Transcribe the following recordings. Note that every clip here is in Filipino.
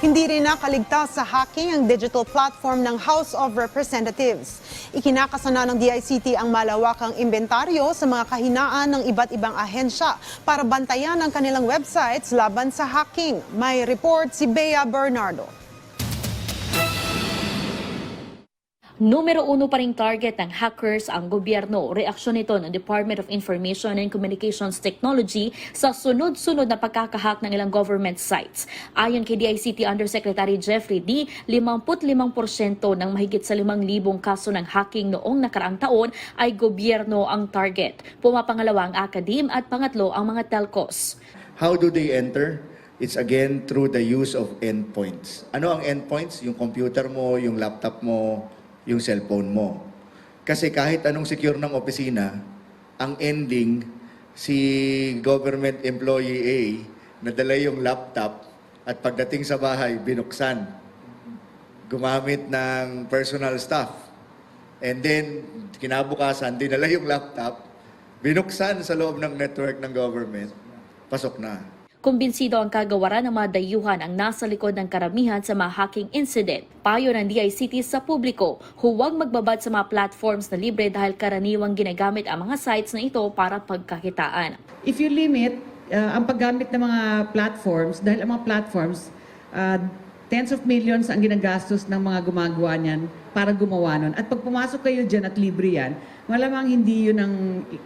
Hindi rin nakaligtas sa hacking ang digital platform ng House of Representatives. Ikinakasana ng DICT ang malawakang inventaryo sa mga kahinaan ng iba't ibang ahensya para bantayan ang kanilang websites laban sa hacking. May report si Bea Bernardo. Numero uno pa ring target ng hackers ang gobyerno. Reaksyon nito ng Department of Information and Communications Technology sa sunod-sunod na pagkakahack ng ilang government sites. Ayon kay DICT Undersecretary Jeffrey D., 55% ng mahigit sa 5,000 kaso ng hacking noong nakaraang taon ay gobyerno ang target. Pumapangalawa ang akadim at pangatlo ang mga telcos. How do they enter? It's again through the use of endpoints. Ano ang endpoints? Yung computer mo, yung laptop mo, yung cellphone mo. Kasi kahit anong secure ng opisina, ang ending, si government employee A, nadala yung laptop at pagdating sa bahay, binuksan. Gumamit ng personal stuff. And then, kinabukasan, dinala yung laptop, binuksan sa loob ng network ng government, pasok na. Kumbinsido ang kagawaran ng mga dayuhan ang nasa likod ng karamihan sa mga hacking incident. Payo ng DICT sa publiko, huwag magbabad sa mga platforms na libre dahil karaniwang ginagamit ang mga sites na ito para pagkakitaan. If you limit uh, ang paggamit ng mga platforms, dahil ang mga platforms, uh, tens of millions ang ginagastos ng mga gumagawa niyan para gumawa nun. At pag pumasok kayo dyan at libre yan, malamang hindi yun ang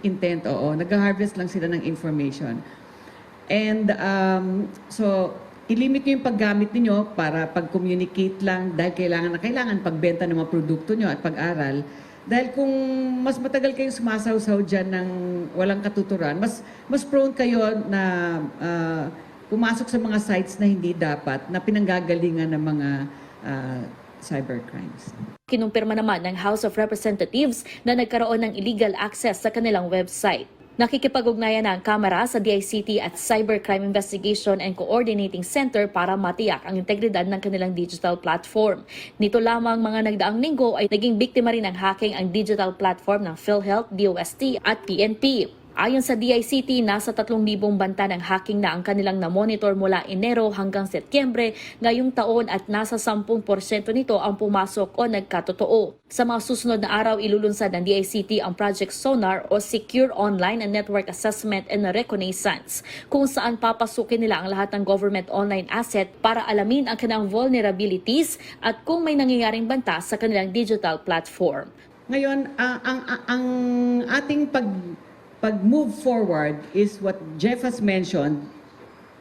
intent, oo. Nag-harvest lang sila ng information. And um, so, ilimit nyo yung paggamit ninyo para pag-communicate lang dahil kailangan na kailangan pagbenta ng mga produkto nyo at pag-aral. Dahil kung mas matagal kayong sumasawsaw dyan ng walang katuturan, mas, mas prone kayo na ah, pumasok sa mga sites na hindi dapat, na pinanggagalingan ng mga ah, cybercrimes. Kinumpirma naman ng House of Representatives na nagkaroon ng illegal access sa kanilang website. Nakikipag-ugnayan na ang Kamara sa DICT at Cybercrime Investigation and Coordinating Center para matiyak ang integridad ng kanilang digital platform. Nito lamang mga nagdaang linggo ay naging biktima rin ng hacking ang digital platform ng PhilHealth, DOST at PNP. Ayon sa DICT, nasa 3,000 banta ng hacking na ang kanilang na-monitor mula Enero hanggang Setyembre ngayong taon at nasa 10% nito ang pumasok o nagkatotoo. Sa mga susunod na araw, ilulunsad ng DICT ang Project Sonar o Secure Online and Network Assessment and Reconnaissance kung saan papasukin nila ang lahat ng government online asset para alamin ang kanilang vulnerabilities at kung may nangyayaring banta sa kanilang digital platform. Ngayon, ang, ang, ang ating pag, pag-move forward is what Jeff has mentioned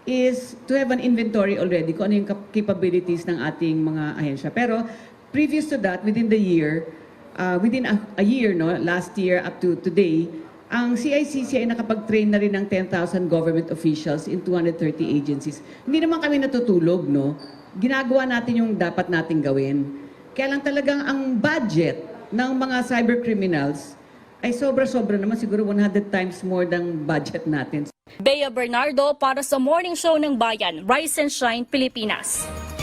is to have an inventory already kung ano yung cap- capabilities ng ating mga ahensya. Pero previous to that, within the year, uh, within a, a year, no, last year up to today, ang CICC ay nakapag-train na rin ng 10,000 government officials in 230 agencies. Hindi naman kami natutulog, no? Ginagawa natin yung dapat nating gawin. Kaya lang talagang ang budget ng mga cyber criminals ay sobra-sobra naman, siguro 100 times more than budget natin. Bea Bernardo para sa Morning Show ng Bayan, Rise and Shine, Pilipinas.